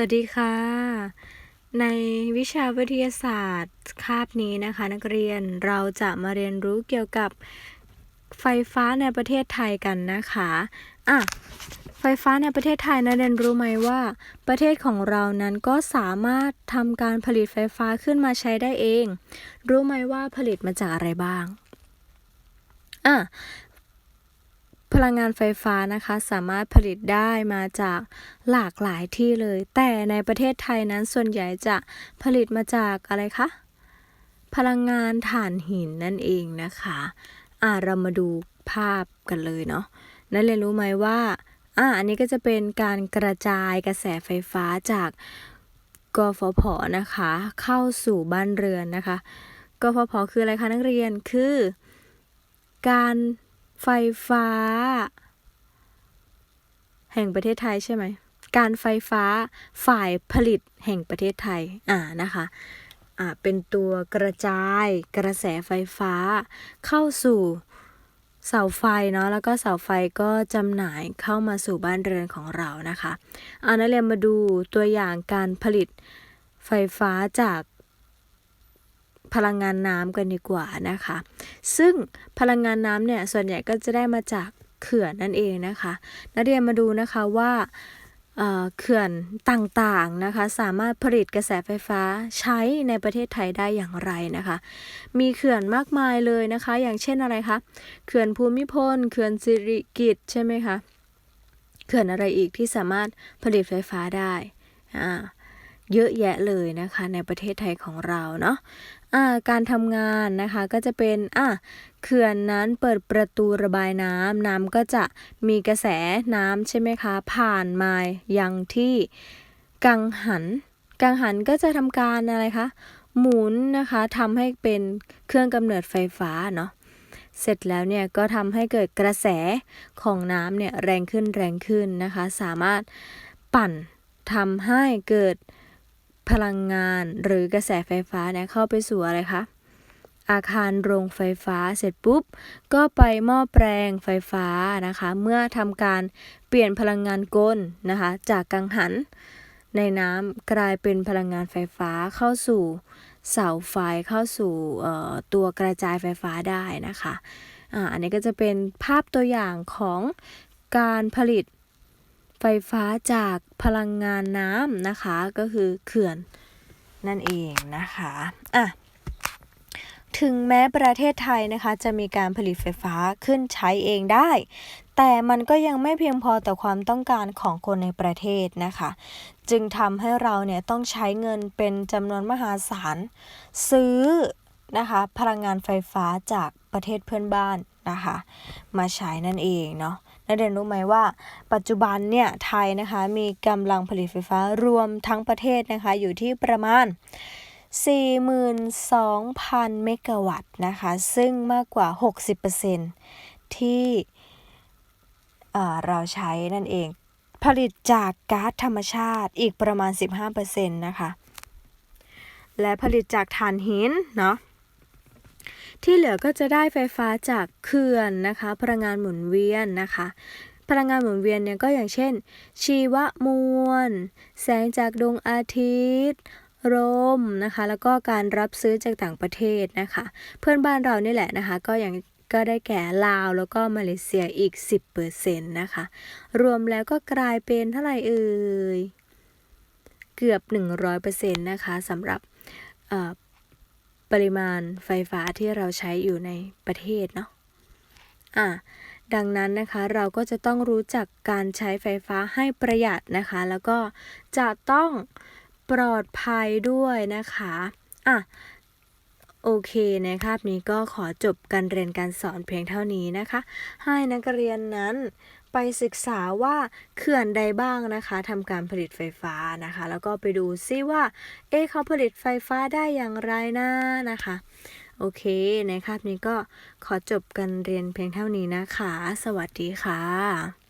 วัสดีค่ะ ในวิชาวิทยาศาสตร์คาบนี้นะคะ นักเรียนเราจะมาเรียนรู้เกี่ยวกับไฟฟ้าในประเทศไทยกันนะคะอะไฟฟ้าในประเทศไทยนะเรียนรู้ไหมว่า ประเทศของเรานั้นก็สามารถทำการผลิตไฟฟ้าขึ้นมาใช้ได้เอง รู้ไหมว่าผลิตมาจากอะไรบ้างอะ พลังงานไฟฟ้านะคะสามารถผลิตได้มาจากหลากหลายที่เลย แต่ในประเทศไทยนั้นส่วนใหญ่จะผลิตมาจากอะไรคะพลังงานถ่านหินนั่นเองนะคะอ่าเรามาดูภาพกันเลยเนาะนักเรียนรู้ไหมว่าอ่าอันนี้ก็จะเป็นการกระจายกระแสไฟฟ้าจากกฟผนะคะ เข้าสู่บ้านเรือนนะคะกฟผคืออะไรคะนักเรียนคือ การ ไฟฟ้า แห่งประเทศไทยใช่ไหม การไฟฟ้าฝ่ายผลิตแห่งประเทศไทย อ่านะคะ อ่า เป็นตัวกระจายกระแสไฟฟ้า เข้าสู่เสาไฟเนาะแล้วก็เสาไฟก็จำหน่ายเข้ามาสู่บ้านเรือนของเรานะคะเอานักเรียนมาดูตัวอย่างการผลิตไฟฟ้าจากพลังงานน้ำกันดีกว่านะคะ ซึ่งพลังงานน้ำเนี่ยส่วนใหญ่ก็จะได้มาจากเขื่อนนั่นเองนะคะ นักเรียนมาดูนะคะว่าเขื่อนต่างๆนะคะ สามารถผลิตกระแสไฟฟ้าใช้ในประเทศไทยได้อย่างไรนะคะ มีเขื่อนมากมายเลยนะคะ อย่างเช่นอะไรคะเขื่อนภูมิพลเขื่อนสิริกิตใช่ไหมคะเขื่อนอะไรอีกที่สามารถผลิตไฟฟ้าได้อ่า เยอะแยะเลยนะคะ ในประเทศไทยของเราเนาะะการทำงานนะคะก็จะเป็นอะเขื่อนนั้นเปิดประตูระบายน้ำน้ำก็จะมีกระแสน้ำใช่ไหมคะ ผ่านมายังที่กังหัน กังหันก็จะทำการอะไรคะหมุนนะคะทำให้เป็นเครื่องกำเนิดไฟฟ้าเนาะเสร็จแล้วเนี่ยก็ทำให้เกิดกระแสของน้ำเนี่ยแรงขึ้นแรงขึ้นนะคะ สามารถปั่นทำให้เกิด พลังงานหรือกระแสไฟฟ้าเนี่ยเข้าไปสู่อะไรคะอาคารโรงไฟฟ้าเสร็จปุ๊บ ก็ไปหม้อแปลงไฟฟ้านะคะ เมื่อทำการเปลี่ยนพลังงานกลนะคะ จากกังหัน ในน้ำกลายเป็นพลังงานไฟฟ้าเข้าสู่เสาไฟเข้าสู่ตัวกระจายไฟฟ้าได้นะคะอันนี้ก็จะเป็นภาพตัวอย่างของการผลิต ฟฟ้าจากพลังงานน้ำนะคะ ก็คือเขื่อนนั่นเองนะคะอะถึงแม้ประเทศไทยนะคะ จะมีการผลิตไฟฟ้าขึ้นใช้เองได้ แต่มันก็ยังไม่เพียงพอต่อความต้องการของคนในประเทศนะคะ จึงทำให้เราเนี่ยต้องใช้เงินเป็นจำนวนมหาศาล ซื้อนะคะพลังงานไฟฟ้าจากประเทศเพื่อนบ้านนะคะ มาใช้นั่นเองเนาะ นักเรียนรู้ไหมว่า ปัจจุบันเนี่ยไทยนะคะมีกำลังผลิตไฟฟ้ารวมทั้งประเทศนะคะอยู่ที่ประมาณ 42,000 เมกะวัตต์นะคะซึ่งมากกว่า 60%ที่เราใช้นั่นเอง ผลิตจากก๊าซธรรมชาติอีกประมาณ 15%นะคะและผลิตจากถ่านหินเนาะ ที่เหลือก็จะได้ไฟฟ้าจากเขื่อนนะคะ พลังงานหมุนเวียนนะคะ พลังงานหมุนเวียนเนี่ยก็อย่างเช่น ชีวมวล แสงจากดวงอาทิตย์ลมนะคะ แล้วก็การรับซื้อจากต่างประเทศนะคะ เพื่อนบ้านเรานี่แหละนะคะ ก็อย่างก็ได้แก่ลาวแล้วก็มาเลเซียอีก 10%นะคะ รวมแล้วก็กลายเป็นเท่าไหร่เอ่ย เกือบ 100%นะคะสำหรับ ปริมาณไฟฟ้าที่เราใช้อยู่ในประเทศเนาะอะดังนั้นนะคะเราก็จะต้องรู้จักการใช้ไฟฟ้าให้ประหยัดนะคะ แล้วก็จะต้องปลอดภัยด้วยนะคะอะโอเคในคาบนี้ก็ขอจบการเรียนการสอนเพียงเท่านี้นะคะ ให้นักเรียนนั้น ไปศึกษาว่าเขื่อนใดบ้างนะคะทำการผลิตไฟฟ้านะคะ แล้วก็ไปดูซิว่า เอ๊เขาผลิตไฟฟ้าได้อย่างไรนะนะคะ โอเคในคาบนี้ก็ขอจบกันเรียนเพียงเท่านี้นะคะ สวัสดีค่ะ